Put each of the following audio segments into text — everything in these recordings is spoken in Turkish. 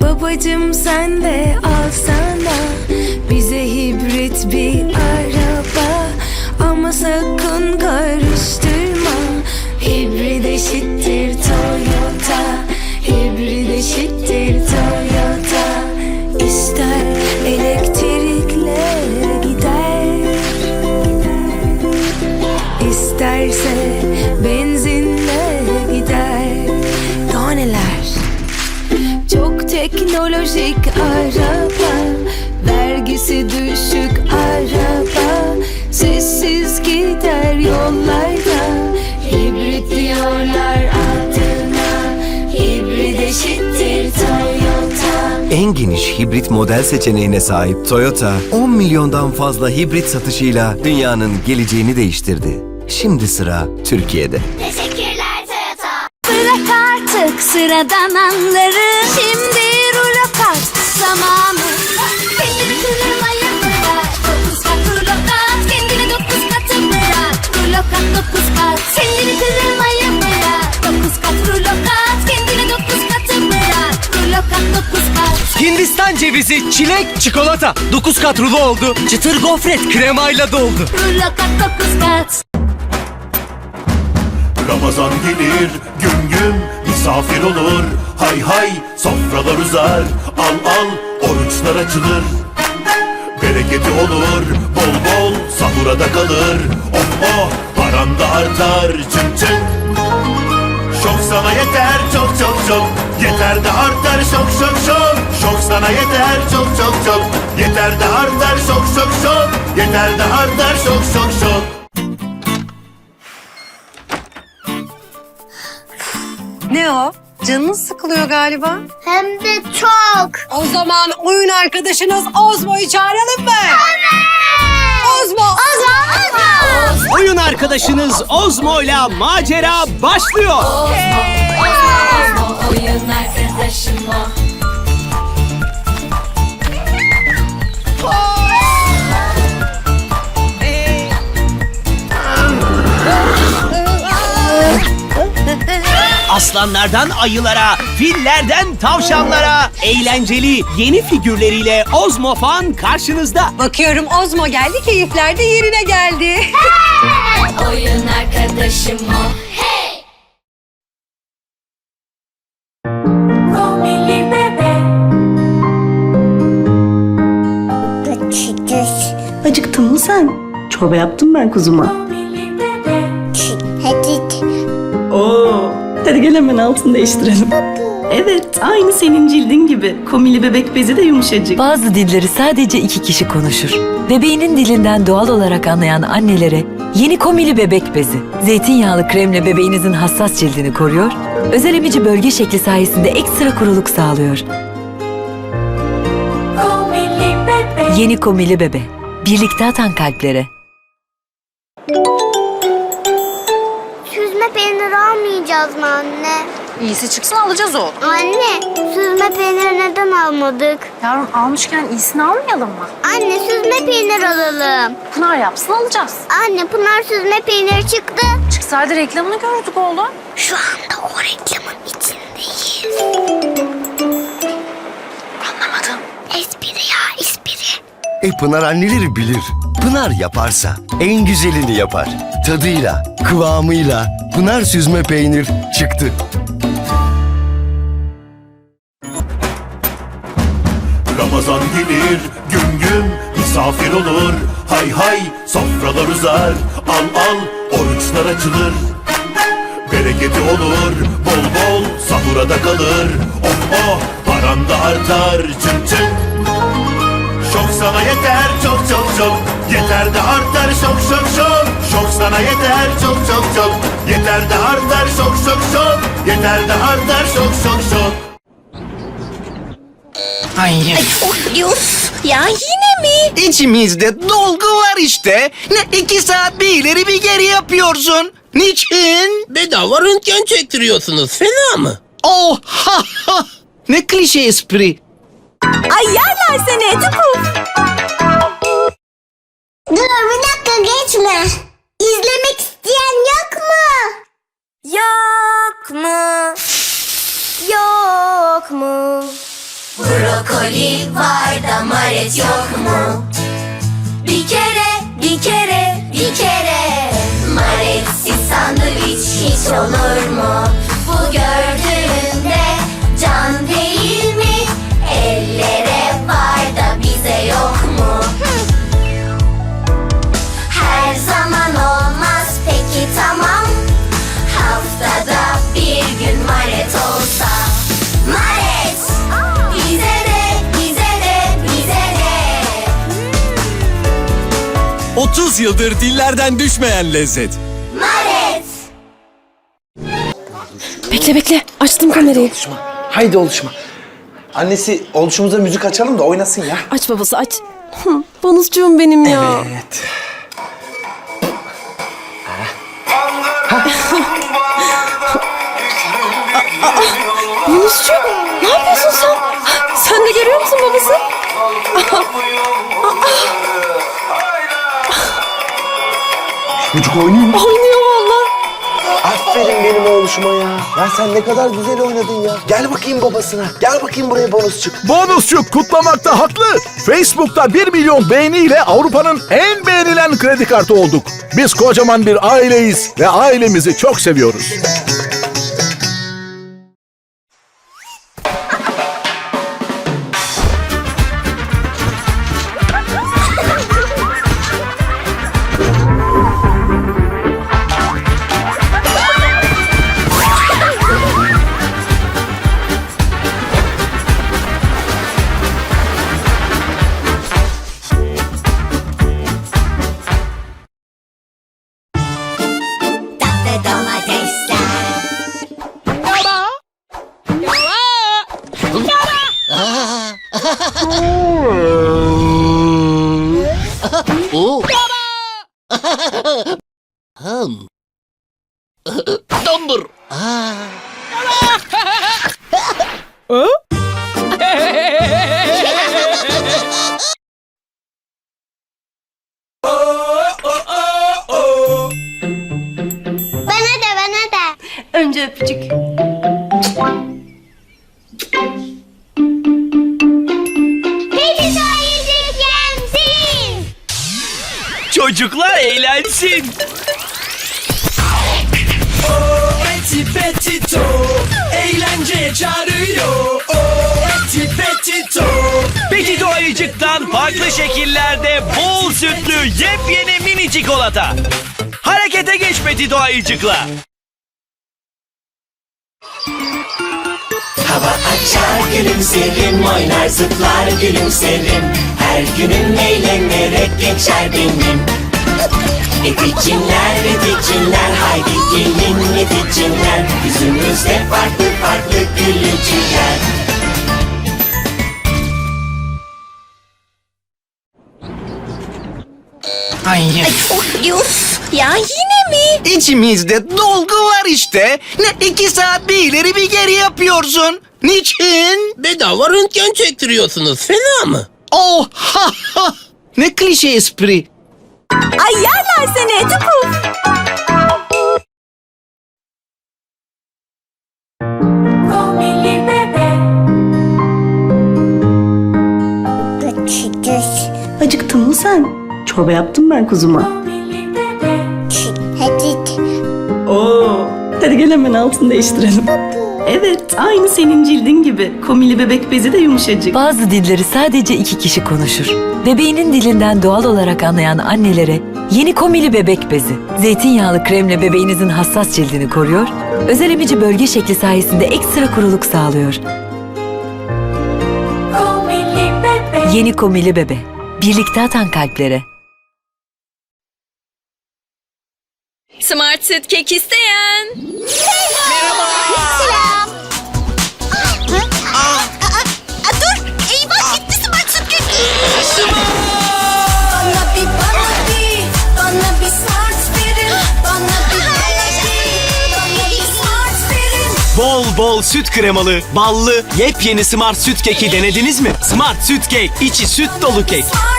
Babacım sen de alsana bize hibrit bir araba. Ama sakın teknolojik araba Vergisi düşük araba Sessiz gider yollarda Hibrit diyorlar adına Hibrit eşittir Toyota En geniş hibrit model seçeneğine sahip Toyota, 10 milyondan fazla hibrit satışıyla dünyanın geleceğini değiştirdi. Şimdi sıra Türkiye'de. Teşekkürler Toyota. Bırak artık sıradan anları Şimdi zamanı Kendini kırmayı bırak Dokuz kat rulo kat Kendini dokuz katı bırak Rulo kat dokuz kat Kendini kırmayı bırak Dokuz kat rulo kat Kendini dokuz katı bırak Rulo kat dokuz kat Hindistan cevizi, çilek, çikolata. 9 kat rulo oldu. Çıtır gofret kremayla doldu. Rulo kat dokuz kat Ramazan gelir gün gün misafir olur. Hay hay sofralar uzar. Al al oruçlar açılır. Bereketi olur bol bol sahura da kalır. Oh oh paran da artar çın çın Şok sana yeter çok çok çok. Yeter de artar şok şok şok. Şok sana yeter çok çok çok. Yeter de artar şok şok şok. Yeter de artar şok şok şok Ne o? Canınız sıkılıyor galiba. Hem de çok. O zaman oyun arkadaşınız Ozmo'yu çağıralım mı? Ozmo! Oyun arkadaşınız Ozmo ile macera başlıyor. Oyun arkadaşım o Aslanlardan ayılara, fillerden tavşanlara eğlenceli yeni figürleriyle Ozmo Fan karşınızda. Bakıyorum Ozmo geldi, keyifler de yerine geldi. Oyun arkadaşım o Hey! Acıktın mı sen? Çorba yaptım ben kuzuma. Hadi. Oo. Hadi gel hemen altını değiştirelim. Evet, aynı senin cildin gibi. Komili bebek bezi de yumuşacık. Bazı dilleri sadece iki kişi konuşur. Bebeğinin dilinden doğal olarak anlayan annelere yeni komili bebek bezi. Zeytinyağlı kremle bebeğinizin hassas cildini koruyor, özel emici bölge şekli sayesinde ekstra kuruluk sağlıyor. Yeni komili bebe. Birlikte atan kalplere. Almayacağız mı anne? İyisi çıksın alacağız o. Anne, süzme peynir neden almadık? Yavrum almışken iyisini almayalım mı? Anne, süzme peynir alalım. Pınar yapsın alacağız. Anne, Pınar süzme peynir çıktı. Çıksaydı reklamını gördük oğlum. Şu anda o reklamın içindeyiz. Anlamadım. Espri. E Pınar anneleri bilir. Pınar yaparsa en güzelini yapar. Tadıyla, kıvamıyla Pınar süzme peynir çıktı. Ramazan gelir gün gün misafir olur Hay hay sofralar uzar al al oruçlar açılır Bereketi olur bol bol sahura da kalır Oh oh paran da artar çın çın sana yeter çok çok çok Yeter de artar şok şok şok Şok sana yeter çok çok çok Yeter de artar şok şok şok Yeter de artar şok şok şok Ya yine mi? İçimizde dolgu var işte. Ne iki saat bir ileri bir geri yapıyorsun. Niçin? Bedava röntgen çektiriyorsunuz. Fena mı? Oh ha ha. Ne klişe espri. Ay yerler seni eti puf Dur bir dakika geçme. İzlemek isteyen yok mu? Yok mu? Yok mu? Brokoli var da maret yok mu? Bir kere, bir kere, bir kere Maretsiz sandviç hiç olur mu? 30 yıldır dillerden düşmeyen lezzet. Maret Bekle bekle açtım kamerayı. Haydi oluşma. Annesi oluşumuza müzik açalım da oynasın ya. Aç babası aç. Bonuscuğum benim ya. Evet. Çocuk oynuyor mu? Oynuyor valla. Aferin benim oğluşuma ya. Ya sen ne kadar güzel oynadın ya. Gel bakayım babasına. Gel bakayım buraya bonusçuk. Bonusçuk kutlamakta haklı. Facebook'ta 1 milyon beğeniyle Avrupa'nın en beğenilen kredi kartı olduk. Biz kocaman bir aileyiz ve ailemizi çok seviyoruz. Öpücük. Peki sayıcık yensin. Çocuklar eğlensin. Eti petito eğlenceye çağırıyor. O eti petito. Petito ayıcıktan farklı şekillerde bol sütlü yepyeni mini çikolata. Harekete geç Petito ayıcıkla. Hava açar gülümserim oynar zıplar gülümserim Her günüm eğlenerek geçer benim. Edicinler edicinler haydi gelin edicinler Yüzümüzde farklı farklı gülücükler Ay. Yuf ya yine mi? İçimizde dolgu var işte. Ne iki saat bir ileri bir geri yapıyorsun. Niçin? Bedava röntgen çektiriyorsunuz. Fena mı? Oh ha ha. Ne klişe espri. Ay yerler seni eti puf. Acıktın mı sen? Çorba yaptım ben kuzuma. Oo. Hadi gel hemen altını değiştirelim. Evet, aynı senin cildin gibi. Komili bebek bezi de yumuşacık. Bazı dilleri sadece iki kişi konuşur. Bebeğinin dilinden doğal olarak anlayan annelere yeni komili bebek bezi. Zeytinyağlı kremle bebeğinizin hassas cildini koruyor, özel emici bölge şekli sayesinde ekstra kuruluk sağlıyor. Yeni komili bebe. Birlikte atan kalplere. Smart süt kek isteyen. Selam. Aa, dur. Eyvah gitti Smart Süt Bana bir bana bir Bana bir smart verin Bana bir bana bir Bana bir smart verin Bol bol süt kremalı, ballı, yepyeni Smart Süt Keki denediniz mi? Smart Süt Kek, içi süt dolu kek. Smart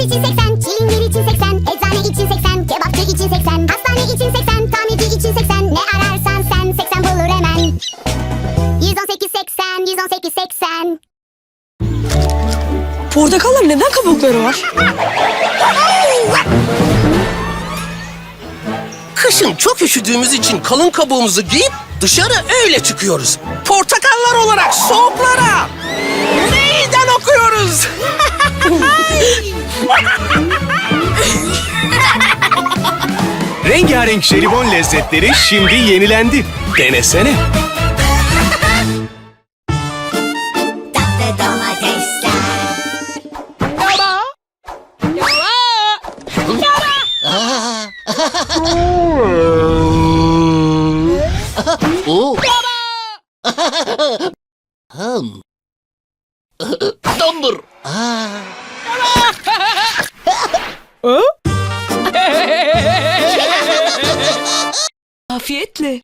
Polis için 80, çilingir için 80, eczane için 80, kebapçı için 80, hastane için 80, tamirci için 80. Ne ararsan sen 80 bulur hemen. 118 80, 118 80. Portakalların neden kabukları var? Kışın çok üşüdüğümüz için kalın kabuğumuzu giyip dışarı öyle çıkıyoruz. Portakallar olarak soğuklara meydan okuyoruz. Rengarenk jelibon lezzetleri şimdi yenilendi. Denesene. Afiyetle.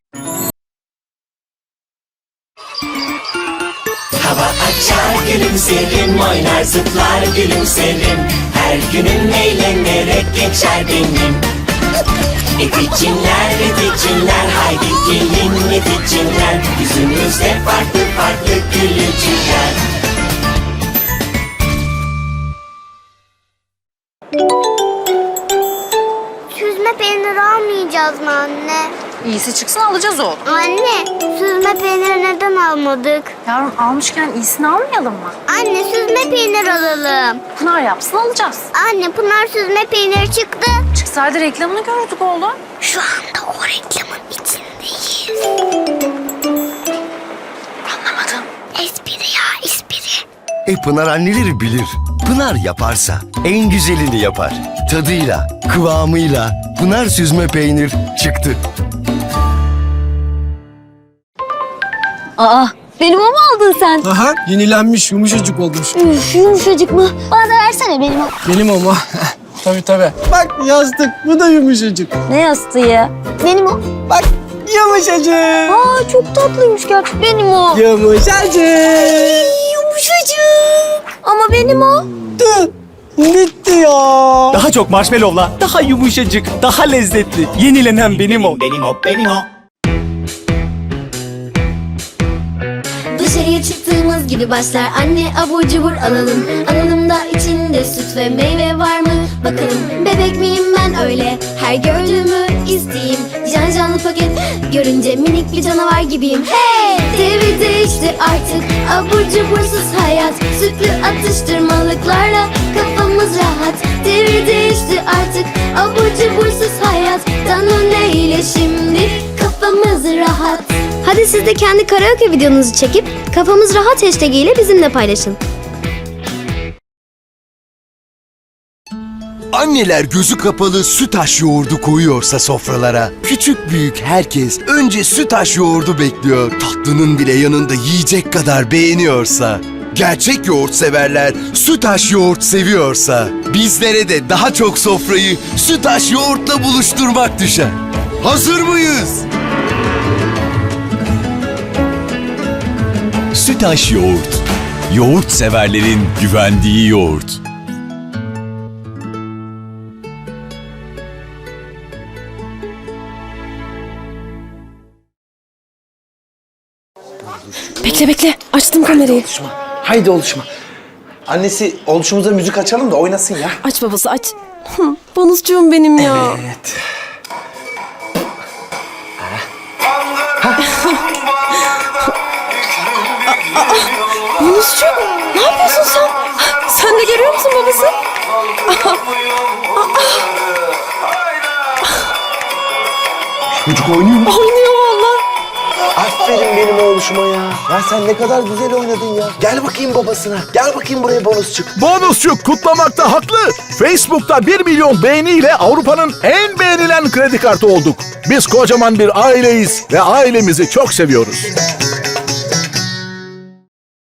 Hava açar gülümserim oynar zıplar gülümserim Her günüm eğlenerek geçer benim. Eticinler eticinler haydi gelin eticinler Yüzümüzde farklı farklı gülücükler Süzme peynir almayacağız mı anne? İyisi çıksın alacağız oğlum. Anne, süzme peynir neden almadık? Yavrum almışken iyisini almayalım mı? Anne, süzme peynir alalım. Pınar yapsın alacağız. Anne, Pınar süzme peynir çıktı. Çıksaydı reklamını gördük oğlum. Şu anda o reklamın içindeyiz. Anlamadım. Espri ya, espri. E Pınar anneleri bilir. Pınar yaparsa en güzelini yapar. Tadıyla, kıvamıyla Pınar süzme peynir çıktı. Aa benim o mu aldın sen? Aha yenilenmiş yumuşacık olmuş. Üf, yumuşacık mı? Bana da versene benim o. Benim ama. tabii tabii. Bak yastık bu da yumuşacık. Ne yastığı ya? Benim o. Bak yumuşacık. Aa çok tatlıymış gerçekten. Benim o. Yumuşacık. Yumuşacık. Ama benim o. Tüh, Bitti ya. Daha çok marshmallowla, daha yumuşacık, daha lezzetli. Yenilenen benim o. Benim o benim o. Dışarıya çıktığımız gibi başlar. Anne abur cubur alalım. Alalım da içinde süt ve meyve var mı? Bakalım. Bebek miyim ben öyle? Her gördüğümü isteyeyim. Can canlı paket. Görünce minik bir canavar gibiyim. Hey! Devir değişti artık. Abur cubursuz hayat. Sütlü atıştırmalıklarla kafamız rahat Devir değişti artık abur cubursuz hayat Danone ile şimdi kafamız rahat Hadi siz de kendi karaoke videonuzu çekip kafamız rahat hashtag ile bizimle paylaşın. Anneler gözü kapalı sütaş yoğurdu koyuyorsa sofralara, küçük büyük herkes önce sütaş yoğurdu bekliyor. Tatlının bile yanında yiyecek kadar beğeniyorsa, gerçek yoğurt severler sütaş yoğurt seviyorsa, bizlere de daha çok sofrayı sütaş yoğurtla buluşturmak düşer. Hazır mıyız? Sütaş yoğurt. Yoğurt severlerin güvendiği yoğurt. Bekle bekle açtım kamerayı. Haydi oluşma. Annesi oluşumuza müzik açalım da oynasın ya. Aç babası aç. Bonuscuğum benim ya. Evet. Bonuscuğum ne yapıyorsun sen? Sen de görüyor musun babası? Çocuk oynuyor mu? Oynuyor. Aferin benim oğluşuma ya. Ya sen ne kadar güzel oynadın ya. Gel bakayım babasına. Gel bakayım buraya bonusçuk. Bonusçuk kutlamakta haklı. Facebook'ta 1 milyon beğeniyle Avrupa'nın en beğenilen kredi kartı olduk. Biz kocaman bir aileyiz ve ailemizi çok seviyoruz.